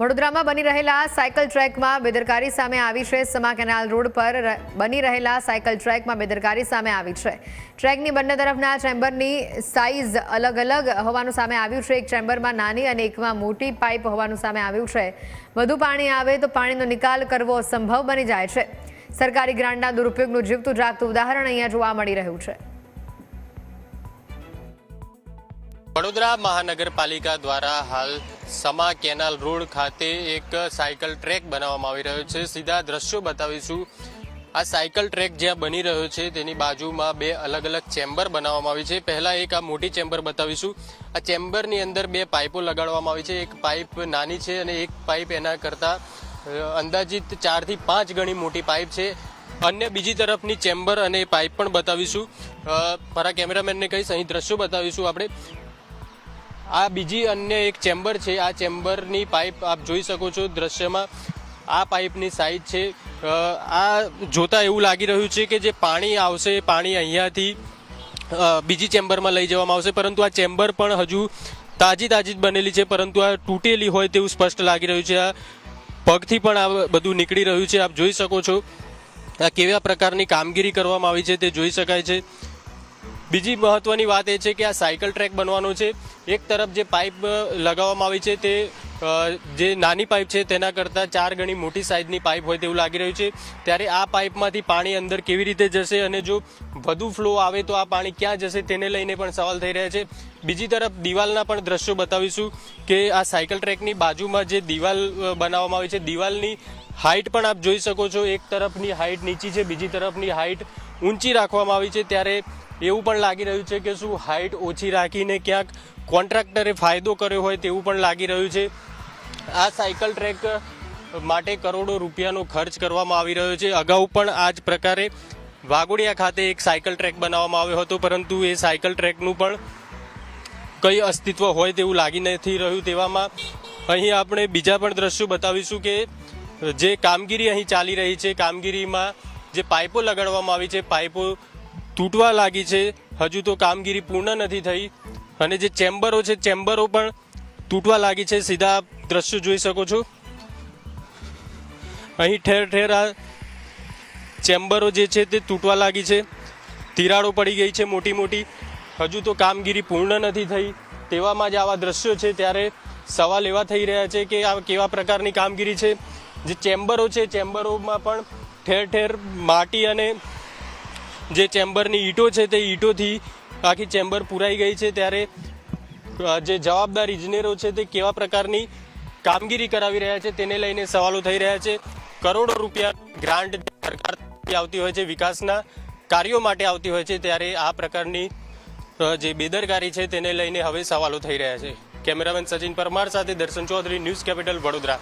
વડોદરામાં બની રહેલા સાયકલ ટ્રેકમાં બેદરકારી સામે આવી છે. સમા કેનાલ રોડ પર બની રહેલા સાયકલ ટ્રેકમાં બેદરકારી સામે આવી છે. ટ્રેકની બંને તરફના ચેમ્બરની સાઇઝ અલગ અલગ હોવાનું સામે આવ્યું છે. એક ચેમ્બરમાં નાની અને એકમાં મોટી પાઇપ હોવાનું સામે આવ્યું છે. વધુ પાણી આવે તો પાણીનો નિકાલ કરવો સંભવ બની જાય છે. સરકારી ગ્રાન્ટના દુરુપયોગનું જીવતું જાગતું ઉદાહરણ અહીંયા જોવા મળી રહ્યું છે. વડોદરા મહાનગરપાલિકા દ્વારા હાલ સમા કેનાલ રોડ ખાતે એક સાયકલ ટ્રેક બનાવવામાં આવી રહ્યો છે. સીધા દ્રશ્યો બતાવીશું. આ સાયકલ ટ્રેક જ્યાં બની રહ્યો છે, તેની બાજુમાં બે અલગ અલગ ચેમ્બર બનાવવામાં આવી છે. પહેલા એક આ મોટી ચેમ્બર બતાવીશું. આ ચેમ્બરની અંદર બે પાઇપો લગાડવામાં આવી છે. એક પાઇપ નાની છે અને એક પાઇપ એના કરતા અંદાજિત ચારથી પાંચ ગણી મોટી પાઇપ છે. અન્ય બીજી તરફની ચેમ્બર અને પાઇપ પણ બતાવીશું. મારા કેમેરામેનને કહીશ, અહીં દ્રશ્યો બતાવીશું આપણે. આ બીજી અન્ય એક ચેમ્બર છે. આ ચેમ્બરની પાઇપ આપ જોઈ શકો છો દ્રશ્યમાં. આ પાઇપની સાઇઝ છે. આ જોતા એવું લાગી રહ્યું છે કે જે પાણી આવશે, પાણી અહીંયાથી બીજી ચેમ્બરમાં લઈ જવામાં આવશે. પરંતુ આ ચેમ્બર પણ હજુ તાજી તાજી જ બનેલી છે. પરંતુ આ તૂટેલી હોય તેવું સ્પષ્ટ લાગી રહ્યું છે. આ પગથી પણ આ બધું નીકળી રહ્યું છે. આપ જોઈ શકો છો. આ કેવા પ્રકારની કામગીરી કરવામાં આવી છે તે જોઈ શકાય છે. બીજી મહત્વની વાત એ છે કે આ સાયકલ ટ્રેક બનવાનો છે. એક તરફ જે પાઇપ લગાવવામાં આવી છે તે જે નાની પાઇપ છે તેના કરતાં ચાર ગણી મોટી સાઇઝની પાઇપ હોય તેવું લાગી રહ્યું છે. ત્યારે આ પાઇપમાંથી પાણી અંદર કેવી રીતે જશે અને જો વધુ ફ્લો આવે તો આ પાણી ક્યાં જશે તેને લઈને પણ સવાલ થઈ રહ્યા છે. બીજી તરફ દિવાલના પણ દ્રશ્યો બતાવીશું કે આ સાયકલ ટ્રેકની બાજુમાં જે દિવાલ બનાવવામાં આવી છે, દિવાલની હાઇટ પણ આપ જોઈ શકો છો. એક તરફની હાઇટ નીચી છે, બીજી તરફની હાઇટ ઊંચી રાખવામાં આવી છે. ત્યારે એવું પણ લાગી રહ્યું છે કે શું હાઇટ ઓછી રાખીને ક્યાંક કોન્ટ્રાક્ટરે ફાયદો કર્યો હોય તેવું પણ લાગી રહ્યું છે. આ સાયકલ ટ્રેક માટે કરોડો રૂપિયાનો ખર્ચ કરવામાં આવી રહ્યો છે. અગાઉ પણ આ જ પ્રકારે વાઘોડિયા ખાતે એક સાયકલ ટ્રેક બનાવવામાં આવ્યો હતો, પરંતુ એ સાયકલ ટ્રેકનું પણ કંઈ અસ્તિત્વ હોય તેવું લાગી નથી રહ્યું તેવામાં. અહીં આપણે બીજા પણ દ્રશ્યો બતાવીશું કે જે કામગીરી અહીં ચાલી રહી છે. કામગીરીમાં જે પાઇપો લગાડવામાં આવી છે, પાઇપો તૂટવા લાગી છે. હજુ તો કામગીરી પૂર્ણ નથી થઈ. અને જે ચેમ્બરો છે, ચેમ્બરો પણ તૂટવા લાગી છે. સીધા દ્રશ્યો જોઈ શકો છો. અહીં ઠેર ઠેર આ ચેમ્બરો જે છે તે તૂટવા લાગી છે. તિરાડો પડી ગઈ છે મોટી મોટી. હજુ તો કામગીરી પૂર્ણ નથી થઈ. તેવામાં જ આવા દ્રશ્યો છે. ત્યારે સવાલ એવા થઈ રહ્યા છે કે આ કેવા પ્રકારની કામગીરી છે. જે ચેમ્બરો છે, ચેમ્બરોમાં પણ ઠેર ઠેર માટી અને જે ચેમ્બરની ઈંટો છે તે ઈંટોથી આખી ચેમ્બર પુરાઈ ગઈ છે ત્યારે જે જવાબદાર ઇજનેરો છે તે કેવા પ્રકારની કામગીરી કરાવી રહ્યા છે તેને લઈને સવાલો થઈ રહ્યા છે. કરોડો રૂપિયા ગ્રાન્ટ સરકાર આવતી હોય છે, વિકાસના કાર્યો માટે આવતી હોય છે ત્યારે આ પ્રકારની જે બેદરકારી છે તેને લઈને હવે સવાલો થઈ રહ્યા છે. કેમેરામેન સચિન પરમાર સાથે દર્શન ચૌધરી, ન્યૂઝ કેપિટલ વડોદરા.